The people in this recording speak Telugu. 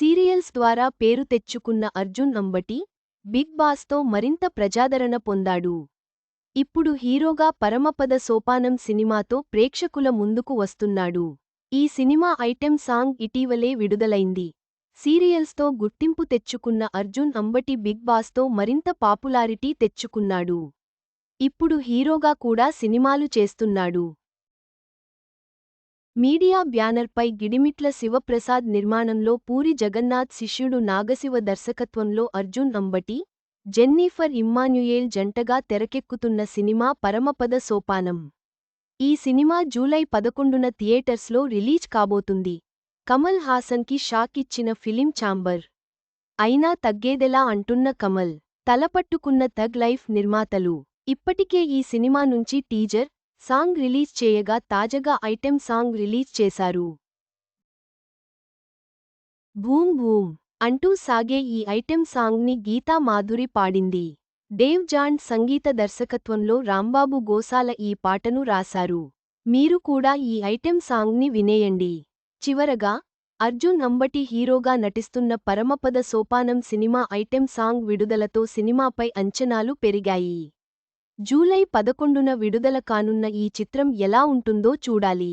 సీరియల్స్ ద్వారా పేరు తెచ్చుకున్న అర్జున్ అంబటి బిగ్ బాస్తో మరింత ప్రజాదరణ పొందాడు. ఇప్పుడు హీరోగా పరమపద సోపానం సినిమాతో ప్రేక్షకుల ముందుకు వస్తున్నాడు. ఈ సినిమా ఐటెం సాంగ్ ఇటీవలే విడుదలైంది. సీరియల్స్తో గుర్తింపు తెచ్చుకున్న అర్జున్ అంబటి బిగ్ బాస్తో మరింత పాపులారిటీ తెచ్చుకున్నాడు. ఇప్పుడు హీరోగా కూడా సినిమాలు చేస్తున్నాడు. మీడియా బ్యానర్పై గిడిమిట్ల శివప్రసాద్ నిర్మాణంలో పూరి జగన్నాథ్ శిష్యుడు నాగశివ దర్శకత్వంలో అర్జున్ అంబటి జెన్నీఫర్ ఇమ్మాన్యుయేల్ జంటగా తెరకెక్కుతున్న సినిమా పరమపద సోపానం. ఈ సినిమా జూలై పదకొండున థియేటర్స్లో రిలీజ్ కాబోతుంది. కమల్ హాసన్కి షాక్ ఇచ్చిన ఫిలిం ఛాంబర్. అయినా తగ్గేదెలా అంటున్న కమల్ తలపట్టుకున్న తగ్ లైఫ్ నిర్మాతలు. ఇప్పటికే ఈ సినిమా నుంచి టీజర్ సాంగ్ రిలీజ్ చేయగా తాజాగా ఐటెం సాంగ్ రిలీజ్ చేశారు. భూమ్ భూమ్ అంటూ సాగే ఈ ఐటెం సాంగ్ని గీతా మాధురి పాడింది. దేవ్ జాన్ సంగీత దర్శకత్వంలో రాంబాబు గోసాల ఈ పాటను రాశారు. మీరు కూడా ఈ ఐటెం సాంగ్ని వినేయండి. చివరగా అర్జున్ అంబటి హీరోగా నటిస్తున్న Paramapada Sopanam cinema item song విడుదలతో సినిమాపై అంచనాలు పెరిగాయి. జూలై పదకొండున విడుదల కానున్న ఈ చిత్రం ఎలా ఉంటుందో చూడాలి.